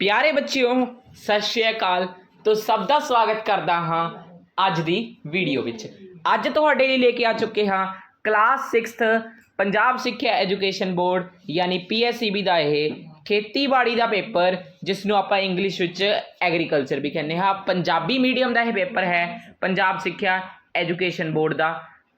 ਪਿਆਰੇ ਬੱਚਿਓ, ਸਤਿ ਸ਼੍ਰੀ ਅਕਾਲ। ਤੋਂ ਸਭ ਦਾ ਸਵਾਗਤ ਕਰਦਾ ਹਾਂ ਅੱਜ ਦੀ ਵੀਡੀਓ ਵਿੱਚ। ਅੱਜ ਤੁਹਾਡੇ ਲਈ ਲੈ ਕੇ ਆ ਚੁੱਕੇ ਹਾਂ ਕਲਾਸ 6th ਪੰਜਾਬ ਸਿੱਖਿਆ ਐਜੂਕੇਸ਼ਨ ਬੋਰਡ, ਯਾਨੀ ਪੀਐਸਸੀਬੀ ਦਾ ਇਹ ਖੇਤੀਬਾੜੀ ਦਾ ਪੇਪਰ ਜਿਸ ਨੂੰ ਆਪਾਂ ਇੰਗਲਿਸ਼ ਵਿੱਚ ਐਗਰੀਕਲਚਰ ਵੀ ਕਹਿੰਦੇ ਹਾਂ। ਪੰਜਾਬੀ ਮੀਡੀਅਮ ਦਾ ਇਹ ਪੇਪਰ ਹੈ, ਪੰਜਾਬ ਸਿੱਖਿਆ ਐਜੂਕੇਸ਼ਨ ਬੋਰਡ ਦਾ।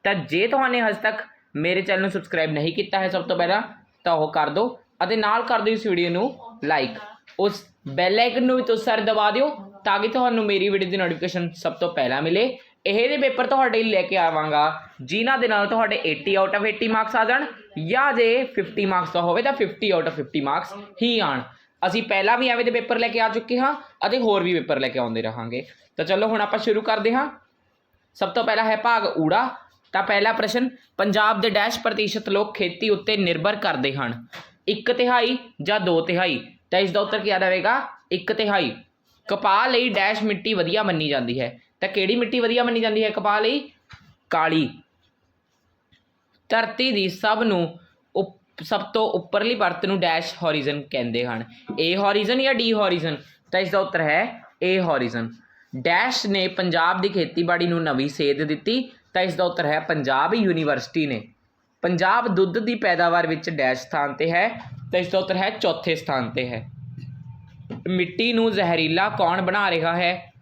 ਤਾਂ ਜੇ ਤੁਹਾਨੂੰ ਹਜੇ ਤੱਕ ਮੇਰੇ ਚੈਨਲ ਨੂੰ ਸਬਸਕ੍ਰਾਈਬ ਨਹੀਂ ਕੀਤਾ ਹੈ ਸਭ ਤੋਂ ਪਹਿਲਾਂ, ਤਾਂ ਉਹ ਕਰ ਦਿਓ ਅਤੇ ਨਾਲ ਕਰ ਦਿਓ ਇਸ ਵੀਡੀਓ ਨੂੰ ਲਾਈਕ। ਉਸ ਬੈਲ ਆਈਕਨ ਨੂੰ ਵੀ ਤੁਸੀਂ ਸਾਰੇ ਦਬਾ ਦਿਓ ਤਾਂ ਕਿ ਤੁਹਾਨੂੰ ਮੇਰੀ ਵੀਡੀਓ ਦੀ ਨੋਟੀਫਿਕੇਸ਼ਨ ਸਭ ਤੋਂ ਪਹਿਲਾਂ ਮਿਲੇ। ਇਹ ਦੇ ਪੇਪਰ ਤੁਹਾਡੇ ਲਈ ਲੈ ਕੇ ਆਵਾਂਗਾ, ਜਿਨ੍ਹਾਂ ਦੇ ਨਾਲ ਤੁਹਾਡੇ 80 ਆਊਟ ਆਫ 80 ਮਾਰਕਸ ਆ ਜਾਣ ਜਾਂ ਜੇ 50 ਮਾਰਕਸ ਦਾ ਹੋਵੇ ਤਾਂ 50 ਆਊਟ ਆਫ 50 ਮਾਰਕਸ ਹੀ ਆਣ। ਅਸੀਂ ਪਹਿਲਾਂ ਵੀ ਐਵੇਂ ਦੇ ਪੇਪਰ ਲੈ ਕੇ ਆ ਚੁੱਕੇ ਹਾਂ ਅਤੇ ਹੋਰ ਵੀ ਪੇਪਰ ਲੈ ਕੇ ਆਉਂਦੇ ਰਹਾਂਗੇ। ਤਾਂ ਚਲੋ ਹੁਣ ਆਪਾਂ ਸ਼ੁਰੂ ਕਰਦੇ ਹਾਂ। ਸਭ ਤੋਂ ਪਹਿਲਾ ਹੈ ਭਾਗ ਊੜਾ। ਤਾਂ ਪਹਿਲਾ ਪ੍ਰਸ਼ਨ, ਪੰਜਾਬ ਦੇ ਡੈਸ਼ ਪ੍ਰਤੀਸ਼ਤ ਲੋਕ ਖੇਤੀ ਉੱਤੇ ਨਿਰਭਰ ਕਰਦੇ ਹਨ। ਇੱਕ ਤਿਹਾਈ ਜਾਂ ਦੋ ਤਿਹਾਈ? ਤਾਂ ਇਸ ਦਾ ਉੱਤਰ ਕੀ ਆ ਜਾਵੇਗਾ ਇੱਕ ਤਿਹਾਈ। ਕਪਾਹ ਲਈ ਡੈਸ਼ ਮਿੱਟੀ ਵਧੀਆ ਮੰਨੀ ਜਾਂਦੀ ਹੈ। ਤਾਂ ਕਿਹੜੀ ਮਿੱਟੀ ਵਧੀਆ ਮੰਨੀ ਜਾਂਦੀ ਹੈ ਕਪਾਹ ਲਈ? ਕਾਲੀ। ਧਰਤੀ ਦੀ ਸਭ ਨੂੰ ਉਪ- ਸਭ ਤੋਂ ਉੱਪਰਲੀ ਪਰਤ ਨੂੰ ਡੈਸ਼ ਹੋਰੀਜ਼ਨ ਕਹਿੰਦੇ ਹਨ। ਏ ਹੋਰੀਜ਼ਨ ਜਾਂ ਡੀ ਹੋਰੀਜ਼ਨ ਤਾਂ ਇਸ ਦਾ ਉੱਤਰ ਹੈ ਏ ਹੋਰੀਜ਼ਨ ਡੈਸ਼ ਨੇ ਪੰਜਾਬ ਦੀ ਖੇਤੀਬਾੜੀ ਨੂੰ ਨਵੀਂ ਸੇਧ ਦਿੱਤੀ। ਤਾਂ ਇਸ ਦਾ ਉੱਤਰ ਹੈ ਪੰਜਾਬ ਯੂਨੀਵਰਸਿਟੀ ਨੇ। ਪੰਜਾਬ ਦੁੱਧ ਦੀ ਪੈਦਾਵਾਰ ਵਿੱਚ ਡੈਸ਼ ਸਥਾਨ ਤੇ ਹੈ। ਤਾਂ ਇਸ ਦਾ ਉੱਤਰ ਹੈ ਚੌਥੇ ਸਥਾਨ ਤੇ ਹੈ। ਮਿੱਟੀ ਨੂੰ ਜ਼ਹਿਰੀਲਾ ਕੌਣ ਬਣਾ ਰਿਹਾ ਹੈ?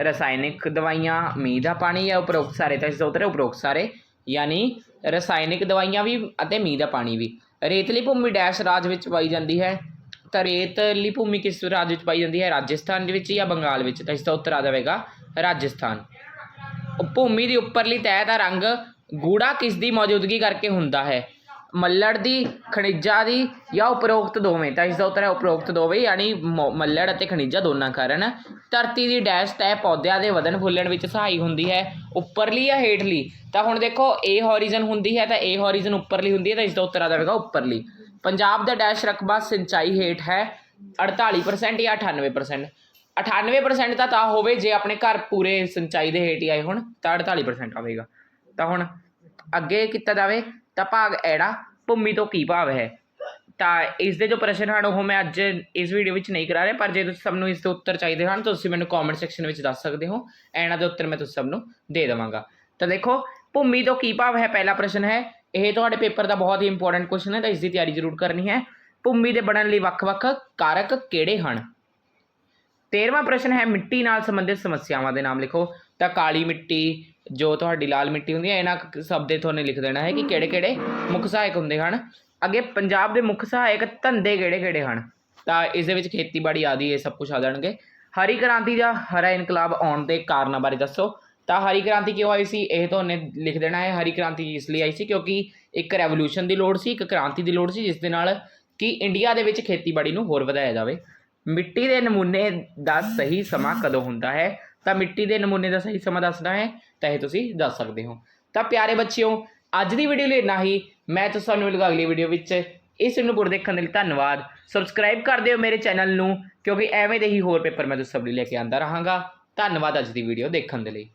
ਰਸਾਇਣਿਕ ਦਵਾਈਆਂ, ਮੀਂਹ ਦਾ ਪਾਣੀ ਜਾਂ ਉਪਰੋਕਤ ਸਾਰੇ, ਤਾਂ ਇਸ ਦਾ ਉੱਤਰ ਹੈ ਉਪਰੋਕਤ ਸਾਰੇ, ਯਾਨੀ ਰਸਾਇਣਿਕ ਦਵਾਈਆਂ ਵੀ ਅਤੇ ਮੀਂਹ ਦਾ ਪਾਣੀ ਵੀ। ਰੇਤਲੀ ਭੂਮੀ ਡੈਸ਼ ਰਾਜ ਵਿੱਚ ਪਾਈ ਜਾਂਦੀ ਹੈ। ਤਾਂ ਰੇਤਲੀ ਭੂਮੀ ਕਿਸ ਰਾਜ ਵਿੱਚ ਪਾਈ ਜਾਂਦੀ ਹੈ? ਰਾਜਸਥਾਨ ਦੇ ਵਿੱਚ ਜਾਂ ਬੰਗਾਲ ਵਿੱਚ? ਤਾਂ ਇਸ ਦਾ ਉੱਤਰ ਆ ਜਾਵੇਗਾ ਰਾਜਸਥਾਨ। ਭੂਮੀ ਦੀ ਉੱਪਰਲੀ ਤਹਿ ਦਾ ਰੰਗ ਗੂੜਾ ਕਿਸ ਦੀ ਮੌਜੂਦਗੀ ਕਰਕੇ ਹੁੰਦਾ ਹੈ? ਮੱਲੜ ਦੀ, ਖਣਿਜਾਂ ਦੀ ਜਾਂ ਉਪਰੋਕਤ ਦੋਵੇਂ? ਤਾਂ ਇਸ ਦਾ ਉੱਤਰ ਹੈ ਉਪਰੋਕਤ ਦੋਵੇਂ, ਯਾਨੀ ਮੱਲੜ ਅਤੇ ਖਣਿਜਾ ਦੋਨਾਂ ਕਾਰਨ। ਧਰਤੀ ਦੀ ਡੈਸ਼ ਤਹਿ ਪੌਦਿਆਂ ਦੇ ਵਧਣ ਫੁੱਲਣ ਵਿੱਚ ਸਹਾਈ ਹੁੰਦੀ ਹੈ ਉੱਪਰਲੀ ਜਾਂ ਹੇਠਲੀ। ਤਾਂ ਹੁਣ ਦੇਖੋ ਏ ਹੋਰੀਜ਼ਨ ਹੁੰਦੀ ਹੈ ਤਾਂ ਏ ਹੋਰੀਜ਼ਨ ਉੱਪਰਲੀ ਹੁੰਦੀ ਹੈ, ਤਾਂ ਇਸ ਦਾ ਉੱਤਰ ਆ ਜਾਵੇਗਾ ਉੱਪਰਲੀ। ਪੰਜਾਬ ਦਾ ਡੈਸ਼ ਰਕਬਾ ਸਿੰਚਾਈ ਹੇਠ ਹੈ 48% ਜਾਂ 98% 98% ਤਾਂ ਤਾਂ ਹੋਵੇ ਜੇ ਆਪਣੇ ਘਰ ਪੂਰੇ ਸਿੰਚਾਈ ਦੇ ਹੇਠ ਹੀ ਆਏ ਹੋਣ, ਤਾਂ 48% ਆਵੇਗਾ। ਤਾਂ ਹੁਣ ਅੱਗੇ ਕੀਤਾ ਜਾਵੇ। ਤਾਂ ਭਾਗ ਐੜਾ, ਭੂਮੀ ਤੋਂ ਕੀ ਭਾਵ ਹੈ? ਤਾਂ ਇਸ ਦੇ ਜੋ ਪ੍ਰਸ਼ਨ ਹਨ, ਉਹ ਮੈਂ ਅੱਜ ਇਸ ਵੀਡੀਓ ਵਿੱਚ ਨਹੀਂ ਕਰਾ ਰਿਹਾ, ਪਰ ਜੇ ਤੁਸੀਂ ਸਭ ਨੂੰ ਇਸ ਦੇ ਉੱਤਰ ਚਾਹੀਦੇ ਹਨ ਤਾਂ ਤੁਸੀਂ ਮੈਨੂੰ ਕਮੈਂਟ ਸੈਕਸ਼ਨ ਵਿੱਚ ਦੱਸ ਸਕਦੇ ਹੋ। ਐਣਾ ਦੇ ਉੱਤਰ ਮੈਂ ਤੁਸੀਂ ਸਭ ਨੂੰ ਦੇ ਦੇਵਾਂਗਾ। ਤਾਂ ਦੇਖੋ, ਭੂਮੀ ਤੋਂ ਕੀ ਭਾਵ ਹੈ? ਪਹਿਲਾ ਪ੍ਰਸ਼ਨ ਹੈ, ਇਹ ਤੁਹਾਡੇ ਪੇਪਰ ਦਾ ਬਹੁਤ ਹੀ ਇੰਪੋਰਟੈਂਟ ਕੁਐਸਚਨ ਹੈ, ਤਾਂ ਇਸ ਦੀ ਤਿਆਰੀ ਜ਼ਰੂਰ ਕਰਨੀ ਹੈ। ਭੂਮੀ ਦੇ ਬਣਨ ਲਈ ਵੱਖ-ਵੱਖ ਕਾਰਕ ਕਿਹੜੇ ਹਨ? 13ਵਾਂ ਪ੍ਰਸ਼ਨ ਹੈ, ਮਿੱਟੀ ਨਾਲ ਸੰਬੰਧਿਤ ਸਮੱਸਿਆਵਾਂ ਦੇ ਨਾਮ ਲਿਖੋ। ਤਾਂ ਕਾਲੀ ਮਿੱਟੀ ਜੋ ਤੁਹਾਡੀ ਲਾਲ ਮਿੱਟੀ ਹੁੰਦੀ ਹੈ ਇਹਨਾਂ ਸਭ ਦੇ ਤੁਹਾਨੂੰ ਲਿਖ ਦੇਣਾ ਹੈ ਕਿ ਕਿਹੜੇ-ਕਿਹੜੇ ਮੁੱਖ ਸਹਾਇਕ ਹੁੰਦੇ ਹਨ। ਅੱਗੇ ਪੰਜਾਬ ਦੇ ਮੁੱਖ ਸਹਾਇਕ ਧੰਦੇ ਕਿਹੜੇ-ਕਿਹੜੇ ਹਨ? ਤਾਂ ਇਸ ਦੇ ਵਿੱਚ ਖੇਤੀਬਾੜੀ ਆਦਿ ਇਹ ਸਭ ਕੁਝ ਆ ਜਾਣਗੇ। ਹਰੀ ਕ੍ਰਾਂਤੀ ਜਾਂ ਹਰਾ ਇਨਕਲਾਬ ਆਉਣ ਦੇ ਕਾਰਨਾਂ ਬਾਰੇ ਦੱਸੋ। ਤਾਂ ਹਰੀ ਕ੍ਰਾਂਤੀ ਕਿਉਂ ਆਈ ਸੀ? ਇਹ ਤੁਹਾਨੂੰ ਲਿਖ ਦੇਣਾ ਹੈ। ਹਰੀ ਕ੍ਰਾਂਤੀ ਇਸ ਲਈ ਆਈ ਸੀ ਕਿਉਂਕਿ ਇੱਕ ਰੈਵੋਲੂਸ਼ਨ ਦੀ ਲੋੜ ਸੀ ਇੱਕ ਕ੍ਰਾਂਤੀ ਦੀ ਲੋੜ ਸੀ ਜਿਸ ਦੇ ਨਾਲ ਕਿ ਇੰਡੀਆ ਦੇ ਵਿੱਚ ਖੇਤੀਬਾੜੀ ਨੂੰ ਹੋਰ ਵਧਾਇਆ ਜਾਵੇ। ਮਿੱਟੀ ਦੇ ਨਮੂਨੇ ਦਾ ਸਹੀ ਸਮਾਂ ਕਦੋਂ ਹੁੰਦਾ ਹੈ? ਤਾਂ ਮਿੱਟੀ ਦੇ ਨਮੂਨੇ ਦਾ ਸਹੀ ਸਮਾਂ ਦੱਸਣਾ ਹੈ, ਤਾਂ ਇਹ ਤੁਸੀਂ ਦੱਸ ਸਕਦੇ ਹੋ। ਤਾਂ ਪਿਆਰੇ ਬੱਚਿਓ, ਅੱਜ ਦੀ ਵੀਡੀਓ ਲਈ ਇੰਨਾ ਹੀ। ਮੈਂ ਤੁਹਾਨੂੰ ਮਿਲੂੰਗਾ ਅਗਲੀ ਵੀਡੀਓ ਵਿੱਚ। ਇਸ ਨੂੰ ਪੂਰਾ ਦੇਖਣ ਦੇ ਲਈ ਧੰਨਵਾਦ। ਸਬਸਕ੍ਰਾਈਬ ਕਰ ਦਿਓ ਮੇਰੇ ਚੈਨਲ ਨੂੰ, ਕਿਉਂਕਿ ਐਵੇਂ ਦੇ ਹੀ ਹੋਰ ਪੇਪਰ ਮੈਂ ਤੁਸੀਂ ਸਭ ਲਈ ਲੈ ਕੇ ਆਂਦਾ ਰਹਾਂਗਾ। ਧੰਨਵਾਦ ਅੱਜ ਦੀ ਵੀਡੀਓ ਦੇਖਣ ਦੇ ਲਈ।